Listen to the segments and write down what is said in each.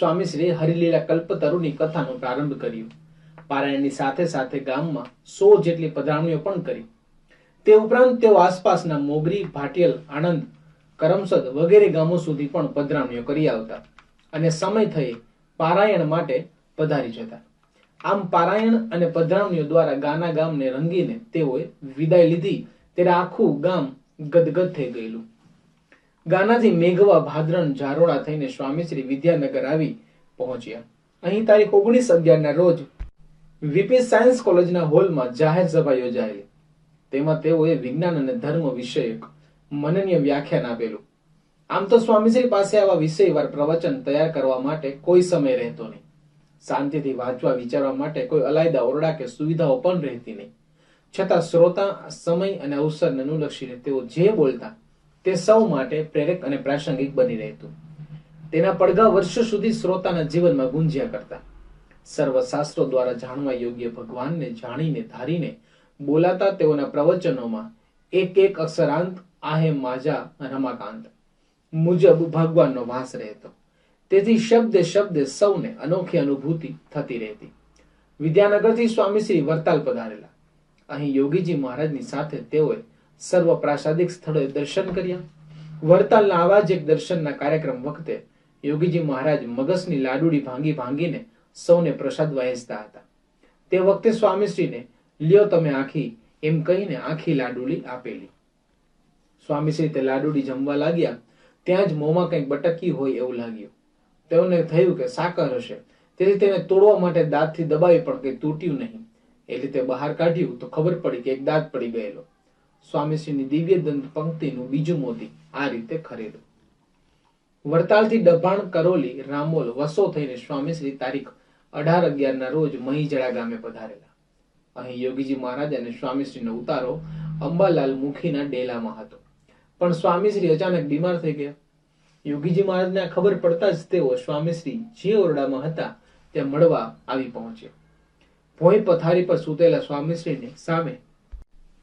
સ્વામીશ્રીએ હરિલીલા કલ્પતરુની કથાનો પ્રારંભ કર્યો. પારાયણની સાથે સાથે ગામમાં સો જેટલી પધરામણીઓ પણ કરી. તે ઉપરાંત તેઓ આસપાસના મોગરી, ભાટિયલ, આણંદ, કરમસદ વગેરે ગામો સુધી પણ પધરામણીઓ કરી આવતા અને સમય થયે પારાયણ માટે પધારી જતા. આમ પારાયણ અને પધરામણીઓ દ્વારા ગાના ગામને રંગીને તેઓએ વિદાય લીધી, ત્યારે આખું ગામ ગદગદ થઈ ગયેલું. ગાનાથી મેઘવા ભાદરણ ઝારોડા થઈને સ્વામીશ્રી વિદ્યાનગર આવી પહોંચ્યા. અહીં તારીખ ઓગણીસ અગિયારના રોજ વીપી સાયન્સ કોલેજના હોલમાં જાહેર સભા યોજાયેલી. તેમાં તેઓએ વિજ્ઞાન અને ધર્મ વિષયક મનનીય વ્યાખ્યાન આપેલું. આમ તો સ્વામીશ્રી પાસે આવા વિષયવાર પ્રવચન તૈયાર કરવા માટે કોઈ સમય રહેતો નહીં. શાંતિથી વાંચવા વિચારવા માટે કોઈ અલાયદા ઓરડા કે સુવિધાઓ પણ રહેતી નહીં. છતાં શ્રોતા, સમય અને અવસરને અનુલક્ષીને તેઓ જે બોલતા તે સૌ માટે પ્રેરક અને પ્રાસંગિક બની રહેતું. તેના પડઘા વર્ષો સુધી શ્રોતાના જીવનમાં ગુંજ્યા કરતા. સર્વ દ્વારા જાણવા યોગ્ય ભગવાનને જાણીને, ધારીને બોલાતા તેઓના પ્રવચનોમાં એક એક અક્ષરાંત, આહે માજા, રમાકાંત મુજબ ભગવાનનો વાસ રહેતો. તેથી શબ્દે શબ્દે સૌને અનોખી અનુભૂતિ થતી રહેતી. વિદ્યાનગરથી સ્વામીશ્રી વરતાલ પધારેલા. અહીં યોગીજી મહારાજની સાથે તેઓએ સર્વ પ્રાસાદિક સ્થળોએ દર્શન કર્યા. વરતાલના આવા જ એક દર્શનના કાર્યક્રમ વખતે યોગીજી મહારાજ મગસની લાડુડી ભાંગી ભાંગીને સૌને પ્રસાદ વહેંચતા હતા. તે વખતે સ્વામીશ્રીને, લ્યો તમે આખી, એમ કહીને આખી લાડુડી આપેલી. સ્વામીશ્રી તે લાડુડી જમવા લાગ્યા. ત્યાં જ મોંમાં કંઈક બટકી હોય એવું લાગ્યું. તેઓને થયું કે સાકર હશે. તેથી તેને તોડવા માટે દાંતથી દબાવી પણ કંઈ તૂટ્યું નહીં. એટલે તે બહાર કાઢ્યું તો ખબર પડી કે એક દાંત પડી ગયેલો. સ્વામીશ્રીની દિવ્ય દંત પંક્તિનું બીજું મોતી આ રીતે ખરીદો. વડતાલથી ડભાણ કરોલી રામોલ વસો થઈને સ્વામીશ્રી તારીખ અઢાર અગિયારના રોજ મહીજળા ગામે પધારેલા. અહીં યોગીજી મહારાજ અને સ્વામીશ્રીનો ઉતારો અંબાલાલ મુખીના ડેલામાં હતો. પણ સ્વામીશ્રી અચાનક બીમાર થઈ ગયા. યોગીજી મહારાજને ખબર પડતા જ તેઓ સ્વામીશ્રી જે ઓરડામાં હતા ત્યાં મળવા આવી પહોંચ્યા. ભોંય પથારી પર સૂતેલા સ્વામીશ્રીને સામે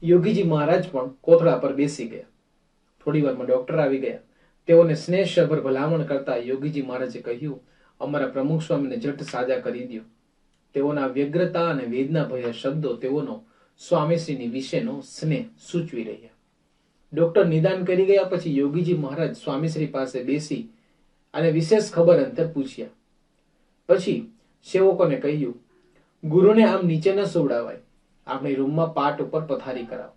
યોગીજી મહારાજ પણ કોથળા પર બેસી ગયા. થોડી વારમાં ડોક્ટર આવી ગયા. તેઓને સ્નેહસભર ભલામણ કરતા યોગીજી મહારાજે કહ્યું, અમારા પ્રમુખ સ્વામીને જટ સાજા કરી દો તેઓના વ્યગ્રતા અને વેદના ભયા શબ્દો તેઓનો સ્વામીશ્રીની વિશેનો સ્નેહ સૂચવી રહ્યા. ડોક્ટર નિદાન કરી ગયા પછી યોગીજી મહારાજ સ્વામીશ્રી પાસે બેસી અને વિશેષ ખબર અંતર પૂછ્યા. પછી સેવકોને કહ્યું, ગુરુને આમ નીચે ન સુવડાવાય. આપણી રૂમમાં પાટ ઉપર પથારી કરાવો.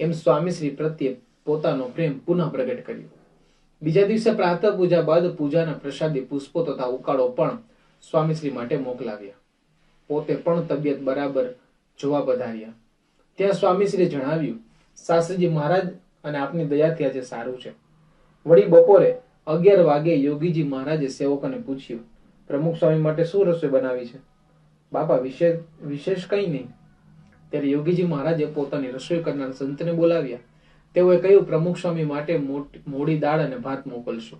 એમ સ્વામીશ્રી પ્રત્યે પોતાનો પ્રેમ પુનઃ પ્રગટ કર્યો. બીજા દિવસે પ્રાતઃ પૂજા બાદ પૂજાના પ્રસાદી, પુષ્પો તથા ઉકાળો પણ સ્વામીશ્રી માટે મોકલાવ્યા. પોતે પણ તબિયત બરાબર જોવા પધાર્યા. ત્યાં સ્વામીશ્રીએ જણાવ્યું શાસ્ત્રીજી મહારાજ અને આપની દયાથી આજે સારું છે. વળી બપોરે અગિયાર વાગે યોગીજી મહારાજે સેવકોને પૂછ્યું, પ્રમુખ સ્વામી માટે શું રસોઈ બનાવી છે? બાપા, વિશેષ વિશેષ કંઈ નહીં. ત્યારે યોગીજી મહારાજે પોતાની રસોઈ કરનાર સંતને બોલાવ્યા. તેઓએ કહ્યું, પ્રમુખ સ્વામી માટે મોડી દાળ અને ભાત મોકલશો.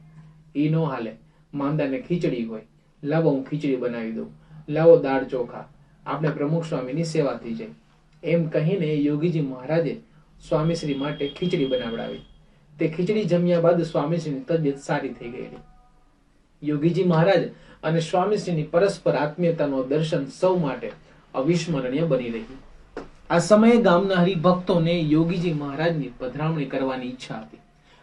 ઈ નો હાલે. માંદાને ખીચડી હોય. લાવો, હું ખીચડી બનાવી દઉં. લાવો, દાળ ચોખા. આપણે પ્રમુખ સ્વામીની સેવા થઈ જાય એમ કહીને યોગીજી મહારાજે સ્વામીશ્રી માટે ખીચડી બનાવડાવી. તે ખીચડી જમ્યા બાદ સ્વામીશ્રીની તબિયત સારી થઈ ગયેલી. યોગીજી મહારાજ અને સ્વામીશ્રીની પરસ્પર આત્મીયતાનો દર્શન સૌ માટે અવિસ્મરણીય બની રહ્યું. આ સમયે ગામના હરિભક્તોને યોગીજી મહારાજની પધરામણી કરવાની ઈચ્છા હતી.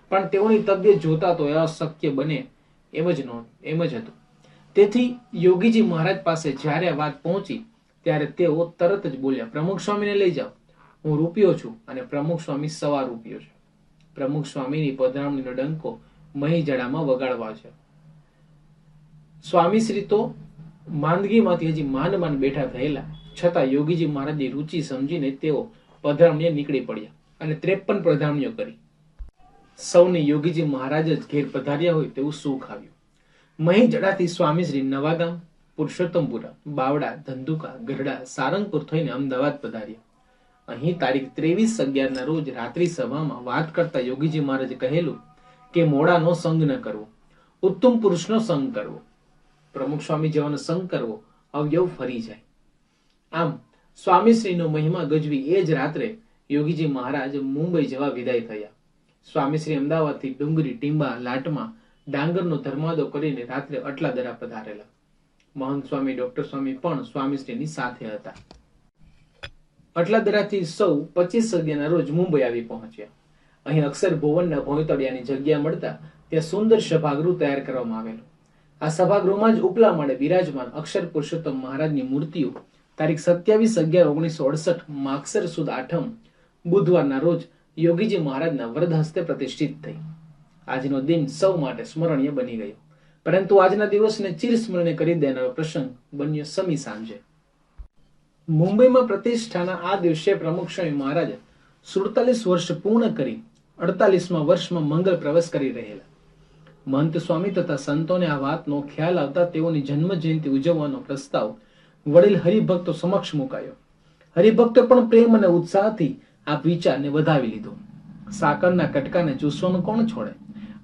પણ તેઓની તબિયત જોતા તો અશક્ય બને એમ જ નો એમ જ હતું. તેથી યોગીજી મહારાજ પાસે જ્યારે વાત પહોંચી, ત્યારે તેઓ તરત જ બોલ્યા, પ્રમુખ સ્વામીને લઈ જાઓ. હું રૂપિયો છું અને પ્રમુખ સ્વામી સવા રૂપિયો છે. પ્રમુખ સ્વામીની પધરામણીનો ડંકો મહીજડામાં વગાડવા છે. સ્વામીશ્રી તો માંદગીમાંથી હજી માંડ માંડ બેઠા થયેલા છતાં યોગીજી મહારાજની રૂચિ સમજીને તેઓ પધરામણીએ નીકળી પડ્યા અને ત્રેપન પધરામણીઓ કરી. સૌને યોગીજી મહારાજ જ ઘેર પધાર્યા હોય તેવું સુખ આવ્યું. મહીજડાથી સ્વામીશ્રી નવાગામ, પુરુષોત્તમપુરા, બાવડા, ધંધુકા, ગઢડા, સારંગપુર થઈને અમદાવાદ પધાર્યા. અહીં તારીખ ત્રેવીસ અગિયારના રોજ રાત્રિ સભામાં વાત કરતા યોગીજી મહારાજે કહેલું કે મોડાનો સંગ ન કરવો, ઉત્તમ પુરુષનો સંગ કરવો, પ્રમુખ સ્વામી જેવાનો સંગ કરવો, અવયવ ફરી જાય. આમ, સ્વામીશ્રીનો મહિમા ગજવી એ જ રાત્રે યોગીજી મહારાજ મુંબઈ જવા વિદાય થયા. સ્વામીશ્રી અમદાવાદથી ડુંગરી, ટીંબા, લાટમાં ડાંગરનો ધર્માદો કરીને રાત્રે અટલા દરા પધારેલા. મહંત સ્વામી, ડોક્ટર સ્વામી પણ સ્વામીશ્રીની સાથે હતા. અટલાદરાથી સૌ પચીસ સદીના રોજ મુંબઈ આવી પહોંચ્યા. અહીં અક્ષર ભુવનના ભોંયતળિયાની જગ્યા મળતા ત્યાં સુંદર સભાગૃહ તૈયાર કરવામાં આવેલું. આ સભાગૃહમાં જ ઉપલા માળે બિરાજમાન અક્ષર પુરુષોત્તમ મહારાજની મૂર્તિઓ તારીખ સત્યાવીસ અગિયાર ઓગણીસો અડસઠ માગસર સુદ આઠમ બુધવારના રોજ યોગીજી મહારાજના વરદ હસ્તે પ્રતિષ્ઠિત થઈ. આજનો દિન સૌ માટે સ્મરણીય બની ગયો. પરંતુ આજના દિવસને ચિરસ્મરણીય કરી દેનારો પ્રસંગ બન્યો સમી સાંજે. મુંબઈમાં પ્રતિષ્ઠાના આ દિવસે પ્રમુખ સ્વામી મહારાજ સુડતાલીસ વર્ષ પૂર્ણ કરી અડતાલીસમાં વર્ષમાં મંગળ પ્રવેશ કરી રહેલા. મહંત સ્વામી તથા સંતોને આ વાતનો ખ્યાલ આવતા તેઓની જન્મ જયંતિ ઉજવવાનો પ્રસ્તાવ વડીલ હરિભક્તો સમક્ષ મુકાયો. હરિભક્તો પણ પ્રેમ અને ઉત્સાહથી આ વિચારને વધાવી લીધો. સાકરના કટકાને ચૂસવાનું કોણ છોડે?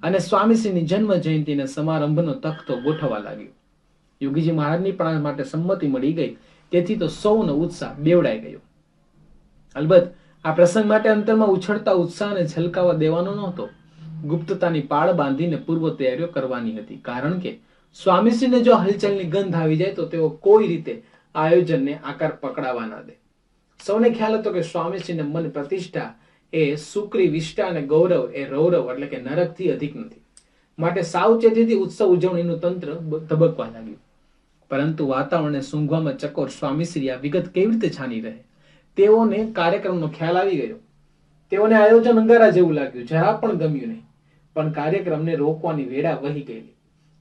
અને સ્વામીશ્રીની જન્મ જયંતિના સમારંભનો તખતો ગોઠવવા લાગ્યો. યોગીજી મહારાજની પણ માટે સંમતિ મળી ગઈ. તેથી તો સૌનો ઉત્સાહ બેવડાઈ ગયો. અલબત્ત, આ પ્રસંગ માટે અંતરમાં ઉછળતા ઉત્સાહને છલકાવા દેવાનો નહોતો. ગુપ્તતાની પાળ બાંધીને પૂર્વ તૈયારીઓ કરવાની હતી. કારણ કે, સ્વામીશ્રીને જો હલચલની ગંધ આવી જાય તો તેઓ કોઈ રીતે આયોજનને આકાર પકડાવા ના દે. સૌને ખ્યાલ હતો કે સ્વામીશ્રીને મન પ્રતિષ્ઠા એ સુક્રી, વિષ્ટા અને ગૌરવ એ રૌરવ એટલે કે નરકથી અધિક નથી. માટે સાવચેતીથી ઉત્સવ ઉજવણીનું તંત્ર ધબકવા લાગ્યું. પરંતુ વાતાવરણને સૂંઘવામાં ચકોર સ્વામીશ્રી આ વિગત કેવી રીતે છાની રહે? તેઓને કાર્યક્રમનો ખ્યાલ આવી ગયો. તેઓને આયોજન અંગારા જેવું લાગ્યું. જરા પણ ગમ્યું નહીં. પણ કાર્યક્રમને રોકવાની વેળા વહી ગયેલી.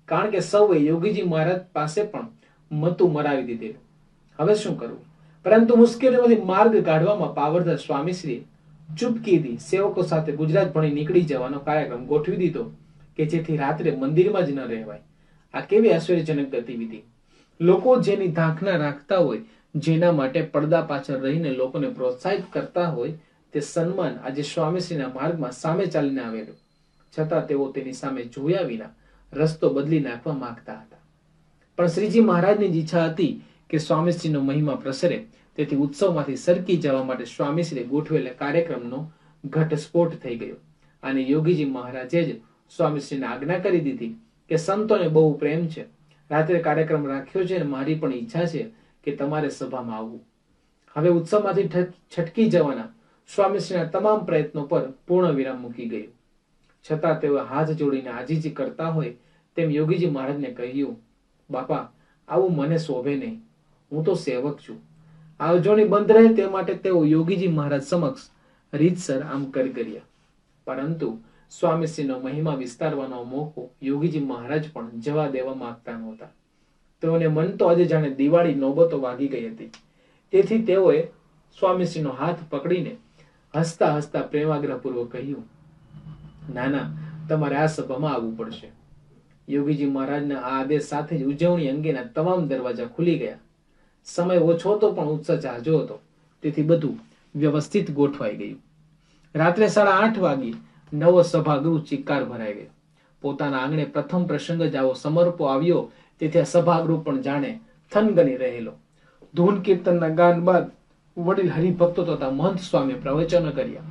કારણ કે સૌએ યોગીજી મહારાજ પાસે પણ મતું મરાવી દીધેલું. હવે શું કરવું પરંતુ મુશ્કેલીમાંથી માર્ગ કાઢવામાં પાવરદાર સ્વામીશ્રી ચૂપકીથી સેવકો સાથે ગુજરાત ભણી નીકળી જવાનો કાર્યક્રમ ગોઠવી દીધો કે જેથી રાત્રે મંદિરમાં જ ન રહેવાય. આ કેવી આશ્ચર્યજનક ગતિવિધિ. લોકો જેની ધાંખના રાખતા હોય, જેના માટે પડદા પાછળ રહીને લોકોને પ્રોત્સાહિત કરતા હોય, તે સન્માન આજે સ્વામીશ્રીના માર્ગમાં સામે ચાલીને આવેલું. છતાં તેઓ તેની સામે જોયા વિના રસ્તો બદલી નાખવા માંગતા હતા. પણ શ્રીજી મહારાજની જ ઈચ્છા હતી કે સ્વામીશ્રીનો મહિમા પ્રસરે. તેથી ઉત્સવમાંથી સરકી જવા માટે સ્વામીશ્રીએ ગોઠવેલા કાર્યક્રમનો ઘટસ્ફોટ થઈ ગયો. અને યોગીજી મહારાજે જ સ્વામીશ્રીને આજ્ઞા કરી દીધી કે સંતોને બહુ પ્રેમ છે. રાત્રે કાર્યક્રમ રાખ્યો છે અને મારી પણ ઈચ્છા છે કે તમારે સભામાં આવવું. હવે ઉત્સવમાંથી છટકી જવાના સ્વામીશ્રીના તમામ પ્રયત્નો પર પૂર્ણ વિરામ મૂકી ગયો. છતાં તેઓ હાથ જોડીને આજીજી કરતા હોય તેમ યોગીજી મહારાજને કહ્યું, બાપા, આવું મને શોભે નહીં. હું તો સેવક છું. આ બંધ રહે તે માટે તેઓ યોગીજી મહારાજ સમક્ષ રીતસર આમ કરી કર્યા પરંતુ સ્વામીશ્રીનો મહિમા વિસ્તારવાનો મોકો યોગીજી મહારાજ પણ જવા દેવા માંગતા નહોતા. તેઓને મન તો આજે જાણે દિવાળી નોબતો વાગી ગઈ હતી. તેથી તેઓએ સ્વામીશ્રીનો હાથ પકડીને હસતા હસતા પ્રેમાગ્રહપૂર્વક કહ્યું ના ના તમારે આ સભામાં આવવું પડશે. યોગીજી મહારાજના આ આદેશ સાથે જ ઉજવણી અંગેના તમામ દરવાજા ખુલી ગયા. સમય ઓછો હતો પણ ઉત્સાહ જાજો હતો. તેથી બધું વ્યવસ્થિત ગોઠવાઈ ગયું. રાત્રે સાડા આઠ વાગે નવો સભાગૃહ ચિક્કાર ભરાઈ ગયો. પોતાના આંગણે પ્રથમ પ્રસંગ જ આવો સમર્પો આવ્યો. તેથી સભાગૃહ પણ જાણે થનગની રહેલો. ધૂન કીર્તનના ગાન બાદ વડીલ હરિભક્તો તથા મહંત સ્વામી પ્રવચનો કર્યા.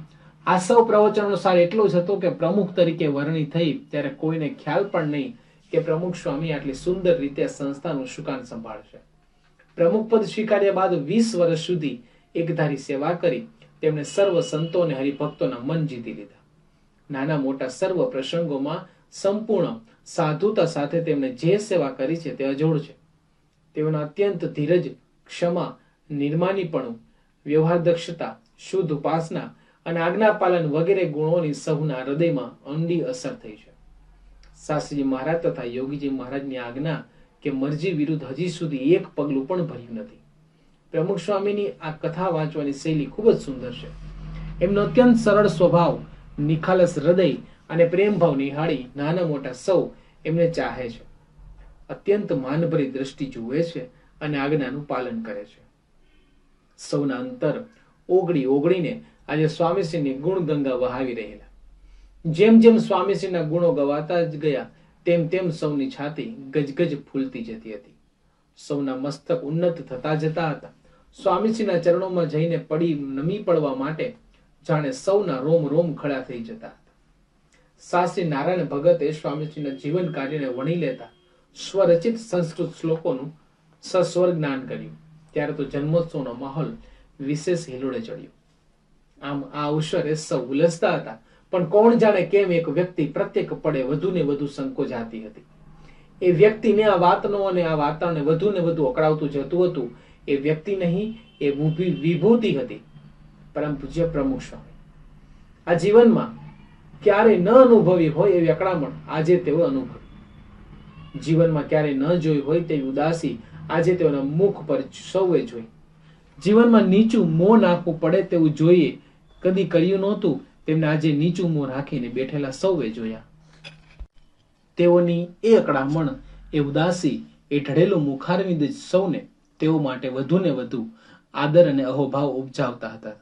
આ સૌ પ્રવચનનો સાર એટલો જ હતો કે પ્રમુખ તરીકે વરણી થઈ. ત્યારે કોઈને ખ્યાલ પણ નહીં કે પ્રમુખ સ્વામી આટલી સુંદર રીતે સંસ્થાનું સુકાન સંભાળશે. પ્રમુખ પદ સ્વીકાર્યા બાદ વીસ વર્ષ સુધી એકધારી સેવા કરી. તેમણે સર્વ સંતો અને હરિભક્તોના મન જીતી લીધા. નાના મોટા સર્વ પ્રસંગોમાં સંપૂર્ણ સાધુતા સાથે તેમણે જે સેવા કરી છે તે અજોડ છે. તેઓના અત્યંત ધીરજ, ક્ષમા, નિર્માનીપણું, વ્યવહાર દક્ષતા, શુદ્ધ ઉપાસના અને આજ્ઞાપાલન વગેરે ગુણોની સૌના હૃદયમાં ઊંડી અસર થઈ છે. શાસ્ત્રીજી મહારાજ તથા યોગીજી મહારાજની આજ્ઞા કે મરજી વિરુદ્ધ હજી સુધી એક પગલું પણ ભર્યું નથી. પ્રમુખ સ્વામીની આ કથા વાંચવાની શૈલી ખૂબ જ સુંદર છે. એમનો અત્યંત સરળ સ્વભાવ, નિખાલસ હૃદય અને પ્રેમભાવ નિહાળી નાના મોટા સૌ એમને ચાહે છે. અત્યંત માનભરી દ્રષ્ટિ જુએ છે અને આજ્ઞાનું પાલન કરે છે. સૌના અંતર ઓગળી ઓગળીને આજે સ્વામીશ્રીની ગુણ ગંગા વહાવી રહેલા. જેમ જેમ સ્વામીશ્રીના ગુણો ગવાતા જ ગયા તેમ તેમ સૌની છાતી ગજગજ ફૂલતી જતી હતી. સૌના મસ્તક ઉન્નત થતા જતા હતા. સ્વામીજીના ચરણોમાં જઈને પડી નમી પડવા માટે જાણે સૌના રોમ રોમ ખડા થઈ જતા હતા. સાસી નારાયણ ભગતે સ્વામીજીના જીવન કાર્યને વણી લેતા સ્વરચિત સંસ્કૃત શ્લોકોનું સસ્વર જ્ઞાન કર્યું. ત્યારે તો જન્મોત્સવનો માહોલ વિશેષ હિલોડે ચડ્યો. આમ આ અવસરે સૌ ઉલસતા હતા. પણ કોણ જાણે કેમ એક વ્યક્તિ પ્રત્યેક પડે વધુ ને વધુ સંકોચાતી હતી. એ વ્યક્તિને આ વાતનો અને આ વાતાવરણને વધુ ને વધુ અકળાવતું જતું હતું. એ વ્યક્તિ નહીં, એ વિભૂ- વિભૂતિ હતી. પરમ પૂજ્ય પ્રમુખ સ્વામી. આ જીવનમાં ક્યારે ન અનુભવી હોય એવી અકળામણ આજે તેઓ અનુભવી. જીવનમાં ક્યારે ન જોઈ હોય તેવી ઉદાસી આજે તેઓના મુખ પર સૌએ જોઈ. જીવનમાં નીચું મોં નાખવું પડે તેવું જોઈએ. કદી કર્યું નહોતું તેમને આજે નીચું મોં રાખીને બેઠેલા સૌએ જોયા. તેઓની એ અકળામણ, એ ઉદાસી, એ ઢળેલું મુખારવિંદ જ સૌને તેઓ માટે વધુ ને વધુ આદર અને અહોભાવ ઉપજાવતા હતા.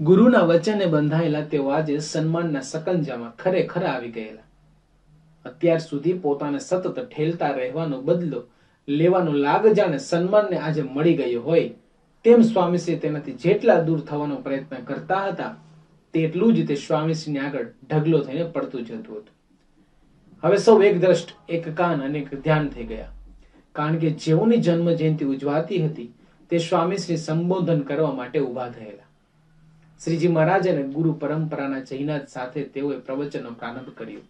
ગુરુના વચને બંધાયેલા તેઓ આજે સન્માનના સકંજામાં ખરેખર આવી ગયેલા. અત્યાર સુધી પોતાને સતત ઠેલતા રહેવાનો બદલો લેવાનો લાગ જાણે સન્માનને આજે મળી ગયો હોય, તેમ સ્વામીશ્રી તેનાથી જેટલા દૂર થવાનો પ્રયત્ન કરતા હતા તેટલું જ તે સ્વામીશ્રીની આગળ ઢગલો થઈને પડતું જતું હતું. હવે સૌ એક દ્રષ્ટ, એક કાન અને એક ધ્યાન થઈ ગયા. કારણ કે જેઓની જન્મ જયંતિ ઉજવાતી હતી, તે સ્વામીશ્રી સંબોધન કરવા માટે ઊભા થયેલા. શ્રીજી મહારાજ અને ગુરુ પરંપરાના જૈનાથ સાથે તેઓએ પ્રવચનનો પ્રારંભ કર્યો.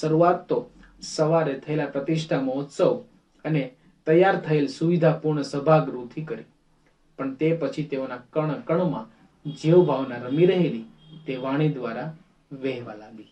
શરૂઆત તો સવારે થયેલા પ્રતિષ્ઠા મહોત્સવ અને તૈયાર થયેલ સુવિધાપૂર્ણ સભાગૃહથી કરી. પણ તે પછી તેઓના કણ કણમાં જેવ ભાવના રમી રહેલી તે વાણી દ્વારા વહેવા લાગી.